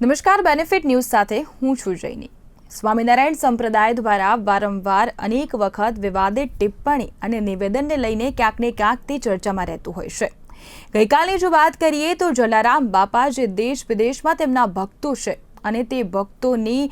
નમસ્કાર benefit news સાથે હું છું જૈની સ્વામિનારાયણ સંપ્રદાય દ્વારા વારંવાર અનેક વખત વિવાદિત ટિપ્પણી અને નિવેદનને લઈને ક્યાંક ને ક્યાંક તે ચર્ચામાં રહેતું હોય છે. ગઈકાલની જો વાત કરીએ તો જલારામ બાપા જે દેશ વિદેશમાં તેમના ભક્તો છે અને તે ભક્તોની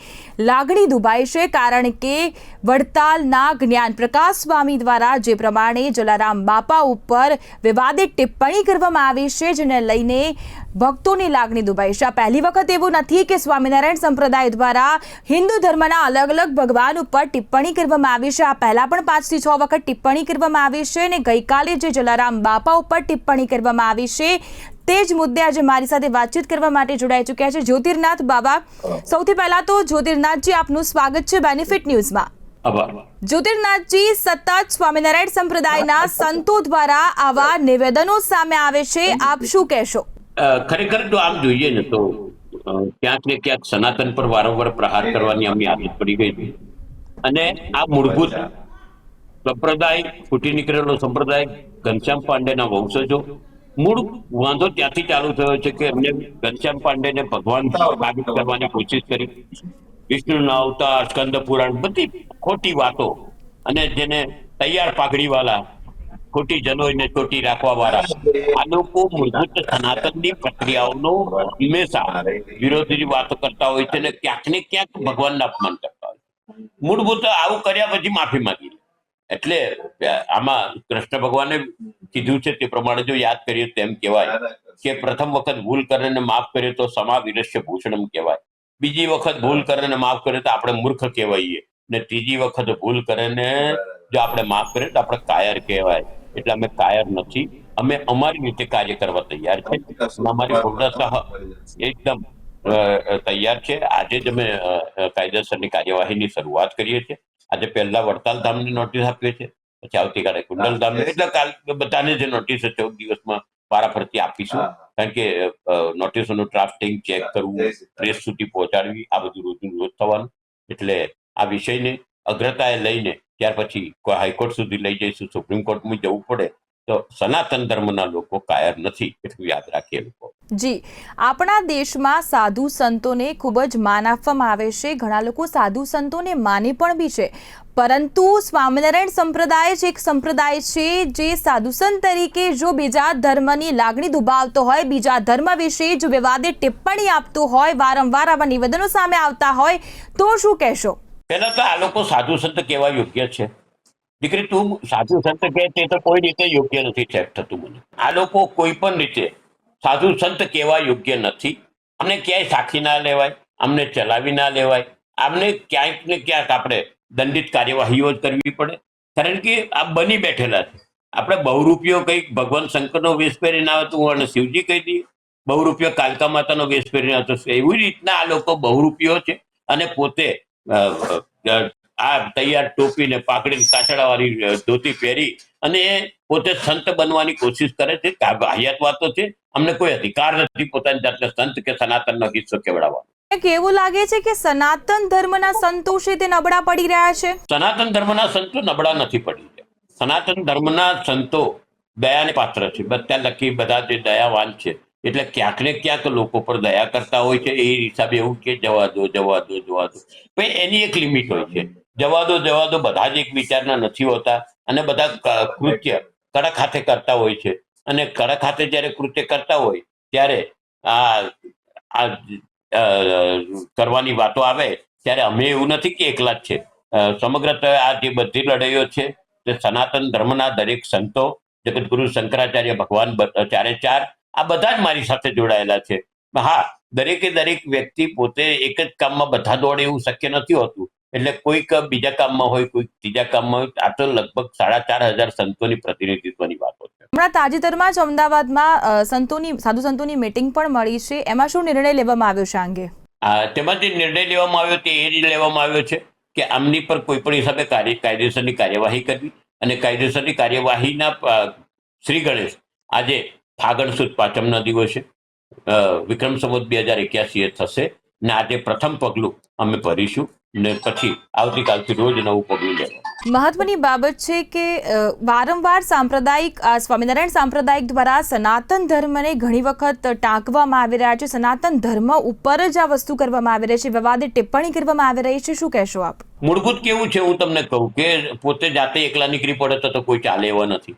લાગણી દુભાઈ છે કારણ કે વડતાલના જ્ઞાન પ્રકાશ સ્વામી દ્વારા જે પ્રમાણે જલારામ બાપા ઉપર વિવાદિત ટિપ્પણી કરવામાં આવી છે, જેને લઈને ભક્તોની લાગણી દુભાઈ છે. આ પહેલી વખત એવું નથી કે સ્વામિનારાયણ સંપ્રદાય દ્વારા હિન્દુ ધર્મના અલગ અલગ ભગવાન ઉપર ટિપ્પણી કરવામાં આવી છે. આ પહેલાં પણ પાંચથી છ વખત ટિપ્પણી કરવામાં આવી છે અને ગઈકાલે જે જલારામ બાપા ઉપર ટિપ્પણી કરવામાં આવી છે તે જ મુદ્દે આજે મારી સાથે વાતચીત કરવા માટે જોડાઈ ચૂક્યા છે જ્યોતિર્નાથ બાબા. સૌથી પહેલા તો જ્યોતિર્નાથજી આપનું સ્વાગત છે બેનિફિટ ન્યૂઝમાં જ્યોતિર્નાથજી સતત સ્વામિનારાયણ સંપ્રદાયના સંતો દ્વારા આવા નિવેદનો સામે આવે છે. આપ શું કહેશો? ખરેખર તો આમ જોઈએ ને તો ક્યાંક ને ક્યાંક સનાતન પર વારંવાર પ્રહાર કરવાની આમની આદત પડી ગઈ છે. અને આ મૂળભૂત સંપ્રદાય ફૂટી નીકળેલો સંપ્રદાય ઘનશ્યામ પાંડેના વંશજો મૂળ વાંધો ત્યાંથી ચાલુ થયો છે કે એમને ઘનશ્યામ પાંડેને ભગવાન સાબિત કરવાની કોશિશ કરી. વિષ્ણુના અવતાર સ્કંદ પુરાણ બધી ખોટી વાતો અને જેને તૈયાર પાઘડી વાળા ખોટી જનોઈને ચોટી રાખવા વાળા આ લોકો મૂળભૂત સનાતનની પ્રક્રિયાઓનો હંમેશા વિરોધી વાતો કરતા હોય છે અને ક્યાંક ને ક્યાંક ભગવાનના અપમાન કરતા હોય મૂળભૂત આવું કર્યા પછી માફી માંગી. એટલે આમાં કૃષ્ણ ભગવાને કીધું છે તે પ્રમાણે જો યાદ કરીએ તેમ કહેવાય કે પ્રથમ વખત ભૂલ કરીને માફ કરીએ તો સમા વિરસ્ય ભૂષણમ કહેવાય. બીજી વખત ભૂલ કરે ને માફ કરીએ તો આપણે મૂર્ખ કહેવાઈએ. ને ત્રીજી વખત ભૂલ કરીને જો આપણે માફ કરીએ તો આપણે કાયર કહેવાય. એટલે અમે કાયર નથી. અમે અમારી રીતે કાર્ય કરવા તૈયાર છે. અમારી પૂર્ણતઃ એકદમ તૈયાર છે. આજે જ અમે કાયદેસરની કાર્યવાહીની શરૂઆત કરીએ છીએ. આજે પહેલા વડતાલ ધામને નોટિસ આપીએ છીએ પછી આવતીકાલે કુંડલ ધામને. એટલે કાલ બધાને જે નોટિસ છે ચૌદ દિવસમાં વારાફરતી આપીશું. કારણ કે નોટિસોનું ડ્રાફ્ટિંગ ચેક કરવું પ્રેસ સુધી પહોંચાડવી આ બધું રોજનું રોજ થવાનું. એટલે આ વિષયને અગ્રતાએ લઈને ત્યાર પછી હાઈકોર્ટ સુધી લઈ જઈશું. સુપ્રીમ કોર્ટમાં જવું પડે. તો સનાતન ધર્મના લોકો કાયર નથી એટલું યાદ રાખીએ લોકો. જી આપણા દેશમાં સાધુ સંતોને ખૂબ જ માન આપવામાં આવે છે. ઘણા લોકો સાધુ સંતોને માને પણ બી છે. પરંતુ સ્વામિનારાયણ સંપ્રદાય જ એક સંપ્રદાય છે જે સાધુ સંત તરીકે જો બીજા ધર્મની લાગણી દુભાવતો હોય બીજા ધર્મ વિશે જો વિવાદે ટિપ્પણી આપતો હોય વારંવાર આવા નિવેદનો સામે આવતા હોય તો શું કહેશો? પહેલા તો આ લોકો સાધુ સંત કેવા યોગ્ય છે. દીકરી, તું સાધુ સંત કહે તે તો કોઈ રીતે યોગ્ય નથી સેટ થતું મને. આ લોકો કોઈ પણ રીતે સાધુ સંત કેવા યોગ્ય નથી. અમને ક્યાંય સાખી ના લેવાય, અમને ચલાવી ના લેવાય આમને ક્યાંક ને ક્યાંક આપણે દંડિત કાર્યવાહીઓ જ કરવી પડે. કારણ કે આ બની બેઠેલા છે. આપણે બહુરૂપિયો કંઈક ભગવાન શંકરનો વેશ પહેરીને આવે તો અને શિવજી કહી દઈએ બહુરૂપિયો કાલકા માતાનો વેશ પહેરીને આવતો એવી રીતના આ લોકો બહુરૂપિયો છે અને પોતે આ તૈયાર ટોપી ને પાકડી કાચડા વાળી ધોતી પહેરી અને પોતે સંત બનવાની કોશિશ કરે છે. કે વાતો છે. અમને કોઈ અધિકાર નથી પોતાની જાતને સંત કે સનાતનનો હિસ્સો કેવડાવવાનો. એવું લાગે છે કે સનાતન ધર્મના સંતો છે તે નબળા પડી રહ્યા છે? સનાતન ધર્મના સંતો નબળા નથી પડી રહ્યા. સનાતન ધર્મના સંતો દયાને પાત્ર છે. બધા લખી બધા જે દયાવાન છે. એટલે ક્યાંક ને ક્યાંક લોકો પર દયા કરતા હોય છે. એ હિસાબે એવું કે જવા દો જવા દો જવા દો. પણ એની એક લિમિટ હોય છે. જવા દો જવા દો બધા જ એક વિચારના નથી હોતા અને બધા કૃત્ય કડક હાથે કરતા હોય છે. અને કડક હાથે જ્યારે કૃત્ય કરતા હોય, ત્યારે આ આ કરવાની વાતો આવે, ત્યારે અમે એવું નથી કે એકલા જ છે. સમગ્ર આ જે બધી લડાઈઓ છે, તે સનાતન ધર્મના દરેક સંતો જગતગુરુ શંકરાચાર્ય ભગવાન ચારે ચાર, આ બધા જ મારી સાથે જોડાયેલા છે. હા, દરેકે દરેક વ્યક્તિ પોતે એક જ કામમાં બધા દોડે એવું શક્ય નથી હોતું. એટલે કોઈક બીજા કામમાં હોય કોઈક ત્રીજા કામમાં હોય આ તો લગભગ સાડા ચાર હજાર સંતોની પ્રતિનિધિત્વની વાતો છે. હમણાં તાજેતરમાં જ અમદાવાદમાં સંતોની સાધુ સંતોની મીટિંગ પણ મળી છે. એમાં શું નિર્ણય લેવામાં આવ્યો છે આ અંગે? તેમાં જે નિર્ણય લેવામાં આવ્યો તે એ રીતે લેવામાં આવ્યો છે કે આમની પર કોઈ પણ હિસાબે કાયદેસરની કાર્યવાહી કરવી અને કાયદેસરની કાર્યવાહીના શ્રી ગણેશ આજે ફાગણ સુદ પાંચમના દિવસે વિક્રમ સંવત બે હજાર એક્યાસી એ થશે. ને આજે પ્રથમ પગલું અમે ભરીશું ને પછી આવતીકાલથી રોજ નવું પગલું લેવું મહત્વની બાબત છે કે વારંવાર સાંપ્રદાયિક સ્વામિનારાયણ સાંપ્રદાયિક દ્વારા સનાતન ધર્મને ઘણી વખત ટાંકવામાં આવી રહ્યા છે. સનાતન ધર્મ ઉપર જ આ વસ્તુ કરવામાં આવી રહી છે. વિવાદે ટિપ્પણી કરવામાં આવી રહી છે. શું કહેશો આપ? મૂળભૂત કેવું છે? હું તમને કહું કે પોતે જાતે એકલા નીકળી પડે તો કોઈ ચાલે એવા નથી.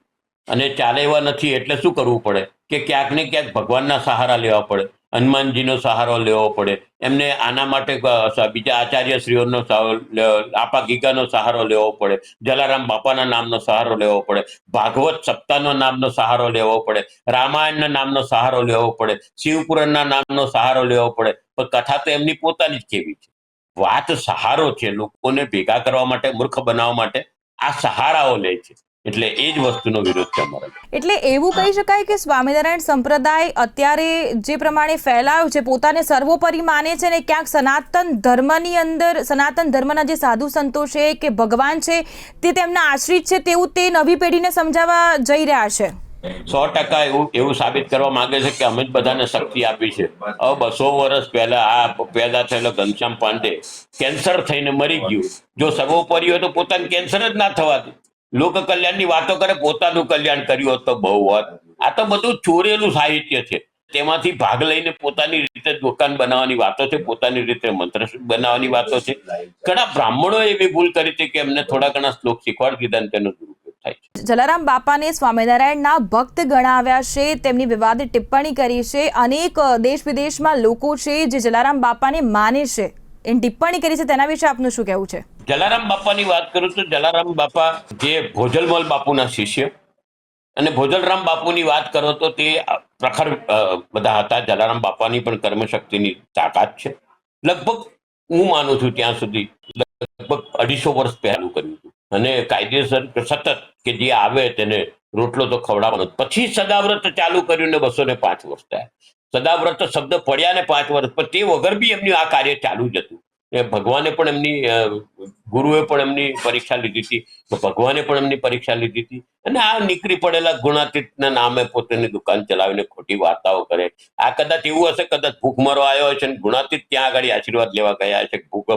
અને ચાલે એવા નથી, એટલે શું કરવું પડે? કે ક્યાંક ને ક્યાંક ભગવાનના સહારા લેવા પડે, હનુમાનજીનો સહારો લેવો પડે, એમને આના માટે બીજા આચાર્યશ્રીઓનો આપા ગીગાનો સહારો લેવો પડે, જલારામ બાપાના નામનો સહારો લેવો પડે, ભાગવત સપ્તાહનો નામનો સહારો લેવો પડે, રામાયણના નામનો સહારો લેવો પડે, શિવપુરાણના નામનો સહારો લેવો પડે, પણ કથા તો એમની પોતાની જ કેવી છે. વાત સહારો છે, લોકોને ભેગા કરવા માટે, મૂર્ખ બનાવવા માટે આ સહારાઓ લે છે. એટલે એ જ વસ્તુનો વિરોધ છે અમારો એટલે એવું કહી શકાય કે સ્વામિનારાયણ સંપ્રદાય અત્યારે જે પ્રમાણે ફેલાયો છે પોતાને સર્વોપરી માને છે ને ક્યાંક સનાતન ધર્મની અંદર સનાતન ધર્મના જે સાધુ સંતો છે કે ભગવાન છે તે તેમના આશ્રિત છે તેવું તે નવી પેઢીને સમજાવવા જઈ રહ્યા છે. સો ટકા એવું એવું સાબિત કરવા માંગે છે કે અમે જ બધાને શક્તિ આપી છે. હવે બસો વર્ષ પહેલા આ પેદા થયેલો ઘનશ્યામ પાંડે કેન્સર થઈને મરી ગયું. જો સર્વોપરી હોય તો પોતાને કેન્સર જ ના થવાતું. લોક કલ્યાણની વાતો કરે, પોતાનું કલ્યાણ કર્યું હોત તો બહુ હોત. આ તો બધું ચોરેલું સાહિત્ય છે. તેમાંથી ભાગ લઈને પોતાની રીતે દુકાન બનાવવાની વાતો છે, પોતાની રીતે મંત્ર બનાવવાની વાતો છે. ઘણા બ્રાહ્મણો એવી ભૂલ કરી હતી કે એમને થોડા ઘણા શ્લોક શીખવાડી દીધા અને તેનો જલારામ બાપાને સ્વામિનારાયણના ભક્ત ગણાવ્યા છે, તેમની વિવાદિત ટિપ્પણી કરી છે. અનેક દેશ વિદેશમાં લોકો છે જે જલારામ બાપાને માને છે. એની ટિપ્પણી કરી છે, તેના વિશે આપનું શું કહેવું છે? જલારામ બાપાની વાત કરું તો જલારામ બાપા જે ભોજલમલ બાપુના શિષ્ય અને ભોજલરામ બાપુની વાત કરો તો તે પ્રખર બધા હતા. જલારામ બાપાની પણ કર્મશક્તિની તાકાત છે. લગભગ હું માનું છું ત્યાં સુધી લગભગ અઢીસો વર્ષ પહેલું કર્યું હતું. અને કાયદેસર સતત કે જે આવે તેને રોટલો તો ખવડાવવાનો પછી સદાવ્રત ચાલુ કર્યું ને બસો ને પાંચ વર્ષ થયા. સદાવ્રત શબ્દ પડ્યા ને પાંચ વર્ષ, પણ તે વગર બી એમનું આ કાર્ય ચાલુ જ હતું. એ ભગવાને પણ એમની ગુરુએ પણ એમની પરીક્ષા લીધી હતી. ભગવાને પણ એમની પરીક્ષા લીધી હતી. અને આ નીકળી પડેલા ગુણાતીતના નામે પોતાની દુકાન ચલાવીને ખોટી વાર્તાઓ કરે. આ કદાચ એવું હશે, કદાચ ભૂખમરો આવ્યો હશે અને ગુણાતીત ત્યાં આગળ આશીર્વાદ લેવા ગયા છે ભૂખ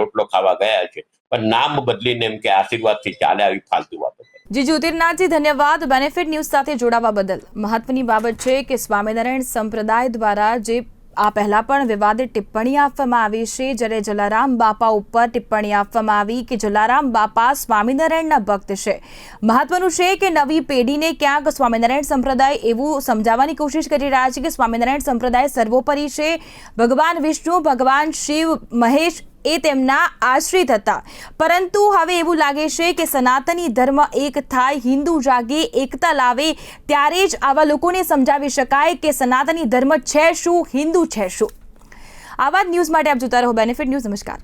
રોટલો ખાવા ગયા છે પણ નામ બદલીને એમ કે આશીર્વાદથી ચાલે આવી ફાલતુ. જી જ્યોતિર્નાથજી, ધન્યવાદ. બેનિફિટ ન્યૂઝ સાથે જોડાવા બદલ. મહત્વની બાબત છે કે સ્વામિનારાયણ સંપ્રદાય દ્વારા જે આ પહેલાં પણ વિવાદિત ટિપ્પણી આપવામાં આવી છે, જ્યારે જલારામ બાપા ઉપર ટિપ્પણી આપવામાં આવી કે જલારામ બાપા સ્વામિનારાયણના ભક્ત છે. મહત્વનું છે કે નવી પેઢીને ક્યાંક સ્વામિનારાયણ સંપ્રદાય એવું સમજાવવાની કોશિશ કરી રહ્યા છે કે સ્વામિનારાયણ સંપ્રદાય સર્વોપરી છે. ભગવાન વિષ્ણુ, ભગવાન શિવ, મહેશ એ તેમના આશ્રિત હતા. પરંતુ હવે એવું લાગે છે કે સનાતની ધર્મ એક થાય, હિન્દુ જાગે, એકતા લાવે, ત્યારે જ આવા લોકોને સમજાવી શકાય કે સનાતની ધર્મ છે શું, હિન્દુ છે શું. આવા જ ન્યૂઝ માટે આપ જોતા રહો. બેનિફિટ ન્યૂઝ, નમસ્કાર.